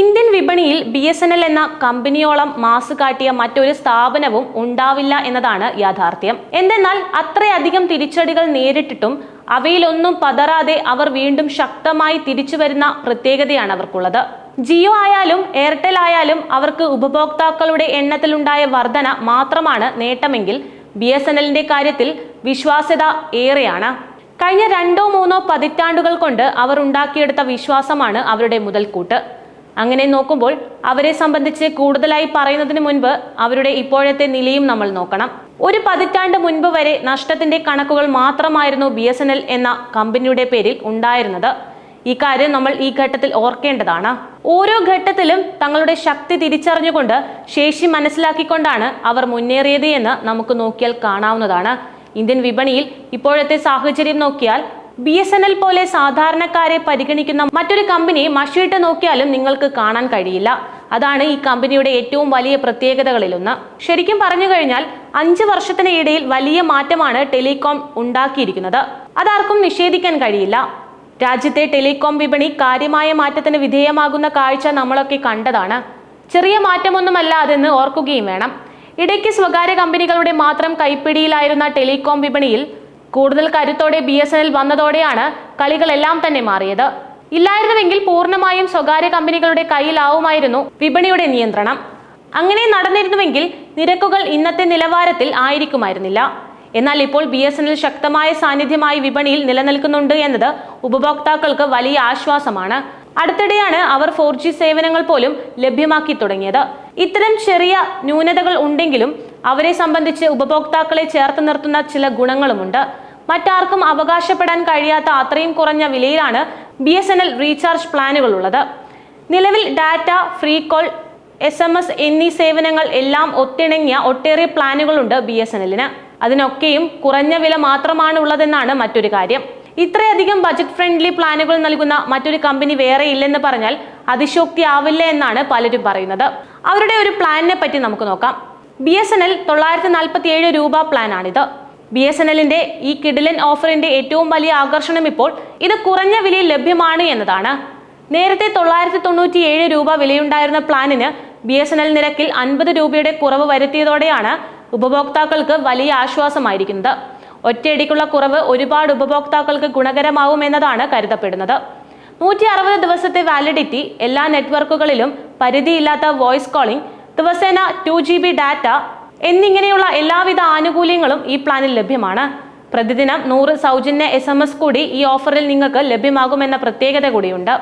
Indian വിപണിയിൽ B S N L എന്ന കമ്പനിയോളം mass കാട്ടിയ മറ്റൊരു സ്ഥാപനവും ഉണ്ടാവില്ല എന്നതാണ് യാഥാർത്ഥ്യം. എന്തെന്നാൽ അത്രയധികം തിരിച്ചടികൾ നേരിട്ടിട്ടും അവയിലൊന്നും പതറാതെ അവർ വീണ്ടും ശക്തമായി തിരിച്ചു വരുന്ന പ്രത്യേകതയാണ് അവർക്കുള്ളത്. ജിയോ ആയാലും എയർടെൽ ആയാലും അവർക്ക് ഉപഭോക്താക്കളുടെ എണ്ണത്തിലുണ്ടായ വർധന മാത്രമാണ് നേട്ടമെങ്കിൽ ബി എസ് എൻ എല്ലിന്റെ കാര്യത്തിൽ വിശ്വാസ്യത ഏറെയാണ്. കഴിഞ്ഞ രണ്ടോ മൂന്നോ പതിറ്റാണ്ടുകൾ കൊണ്ട് അവർ ഉണ്ടാക്കിയെടുത്ത വിശ്വാസമാണ് അവരുടെ മുതൽക്കൂട്ട്. അങ്ങനെ നോക്കുമ്പോൾ അവരെ സംബന്ധിച്ച് കൂടുതലായി പറയുന്നതിന് മുൻപ് അവരുടെ ഇപ്പോഴത്തെ നിലയും നമ്മൾ നോക്കണം. ഒരു പതിറ്റാണ്ട് മുൻപ് വരെ നഷ്ടത്തിന്റെ കണക്കുകൾ മാത്രമായിരുന്നു ബി എന്ന കമ്പനിയുടെ പേരിൽ ഉണ്ടായിരുന്നത്. ഇക്കാര്യം കാര്യം നമ്മൾ ഈ ഘട്ടത്തിൽ ഓർക്കേണ്ടതാണ്. ഓരോ ഘട്ടത്തിലും തങ്ങളുടെ ശക്തി തിരിച്ചറിഞ്ഞുകൊണ്ട് ശേഷി മനസ്സിലാക്കിക്കൊണ്ടാണ് അവർ മുന്നേറിയത് എന്ന് നമുക്ക് നോക്കിയാൽ കാണാവുന്നതാണ്. ഇന്ത്യൻ വിപണിയിൽ ഇപ്പോഴത്തെ സാഹചര്യം നോക്കിയാൽ ബി എസ് എൻ എൽ പോലെ സാധാരണക്കാരെ പരിഗണിക്കുന്ന മറ്റൊരു കമ്പനി മഷിയിട്ട് നോക്കിയാലും നിങ്ങൾക്ക് കാണാൻ കഴിയില്ല. അതാണ് ഈ കമ്പനിയുടെ ഏറ്റവും വലിയ പ്രത്യേകതകളിലൊന്ന്. ശരിക്കും പറഞ്ഞു കഴിഞ്ഞാൽ അഞ്ച് വർഷത്തിനിടയിൽ വലിയ മാറ്റമാണ് ടെലികോം ഉണ്ടാക്കിയിരിക്കുന്നത്. അതാർക്കും നിഷേധിക്കാൻ കഴിയില്ല. രാജ്യത്തെ ടെലികോം വിപണി കാര്യമായ മാറ്റത്തിന് വിധേയമാകുന്ന കാഴ്ച നമ്മളൊക്കെ കണ്ടതാണ്. ചെറിയ മാറ്റമൊന്നുമല്ല അതെന്ന് ഓർക്കുകയും വേണം. ഇടയ്ക്ക് സ്വകാര്യ കമ്പനികളുടെ മാത്രം കൈപ്പിടിയിലായിരുന്ന ടെലികോം വിപണിയിൽ കൂടുതൽ കരുത്തോടെ ബി എസ് എൻ എൽ വന്നതോടെയാണ് കളികളെല്ലാം തന്നെ മാറിയത്. ഇല്ലായിരുന്നുവെങ്കിൽ പൂർണമായും സ്വകാര്യ കമ്പനികളുടെ കയ്യിലാവുമായിരുന്നു വിപണിയുടെ നിയന്ത്രണം. അങ്ങനെ നടന്നിരുന്നുവെങ്കിൽ നിരക്കുകൾ ഇന്നത്തെ നിലവാരത്തിൽ ആയിരിക്കുമായിരുന്നില്ല. എന്നാൽ ഇപ്പോൾ ബി എസ് എൻ എൽ ശക്തമായ സാന്നിധ്യമായി വിപണിയിൽ നിലനിൽക്കുന്നുണ്ട് എന്നത് ഉപഭോക്താക്കൾക്ക് വലിയ ആശ്വാസമാണ്. അടുത്തിടെയാണ് അവർ ഫോർ ജി സേവനങ്ങൾ പോലും ലഭ്യമാക്കി തുടങ്ങിയത്. ഇത്തരം ചെറിയ ന്യൂനതകൾ ഉണ്ടെങ്കിലും അവരെ സംബന്ധിച്ച് ഉപഭോക്താക്കളെ ചേർത്ത് നിർത്തുന്ന ചില ഗുണങ്ങളുമുണ്ട്. മറ്റാർക്കും അവകാശപ്പെടാൻ കഴിയാത്ത അത്രയും കുറഞ്ഞ വിലയിലാണ് B S N L recharge പ്ലാനുകൾ ഉള്ളത് നിലവിൽ data free call S M S എന്നീ സേവനങ്ങൾ എല്ലാം ഒത്തിണങ്ങിയ ഒട്ടേറെ പ്ലാനുകളുണ്ട് ബി എസ് എൻ എല്ലിന്. അതിനൊക്കെയും കുറഞ്ഞ വില മാത്രമാണ് ഉള്ളതെന്നാണ് മറ്റൊരു കാര്യം. ഇത്രയധികം ബജറ്റ് ഫ്രണ്ട്ലി പ്ലാനുകൾ നൽകുന്ന മറ്റൊരു കമ്പനി വേറെ ഇല്ലെന്ന് പറഞ്ഞാൽ അതിശോക്തി ആവില്ല എന്നാണ് പലരും പറയുന്നത്. അവരുടെ ഒരു പ്ലാനിനെ പറ്റി നമുക്ക് നോക്കാം. ബി എസ് എൻ എൽ തൊള്ളായിരത്തി നാൽപ്പത്തി ഏഴ് രൂപ പ്ലാനാണിത്. ബി എസ് എൻ എല്ലിന്റെ ഈ കിഡിലൻ ഓഫറിന്റെ ഏറ്റവും വലിയ ആകർഷണം ഇപ്പോൾ ഇത് കുറഞ്ഞ വിലയിൽ ലഭ്യമാണ് എന്നതാണ്. നേരത്തെ തൊള്ളായിരത്തി തൊണ്ണൂറ്റി ഏഴ് രൂപ വിലയുണ്ടായിരുന്ന പ്ലാനിന് ബി എസ് എൻ എൽ നിരക്കിൽ അൻപത് രൂപയുടെ കുറവ് വരുത്തിയതോടെയാണ് ഉപഭോക്താക്കൾക്ക് വലിയ ആശ്വാസമായിരിക്കുന്നത്. ഒറ്റയടിക്കുള്ള കുറവ് ഒരുപാട് ഉപഭോക്താക്കൾക്ക് ഗുണകരമാവും എന്നതാണ് കരുതപ്പെടുന്നത്. നൂറ്റി അറുപത് ദിവസത്തെ വാലിഡിറ്റി എല്ലാ നെറ്റ്വർക്കുകളിലും പരിധിയില്ലാത്ത വോയിസ് കോളിംഗ് ദിവസേന ടു ജി ബി ഡാറ്റ എന്നിങ്ങനെയുള്ള എല്ലാവിധ ആനുകൂല്യങ്ങളും ഈ പ്ലാനിൽ ലഭ്യമാണ്. പ്രതിദിനം നൂറ് സൗജന്യ എസ് കൂടി ഈ ഓഫറിൽ നിങ്ങൾക്ക് ലഭ്യമാകുമെന്ന പ്രത്യേകത കൂടിയുണ്ട്.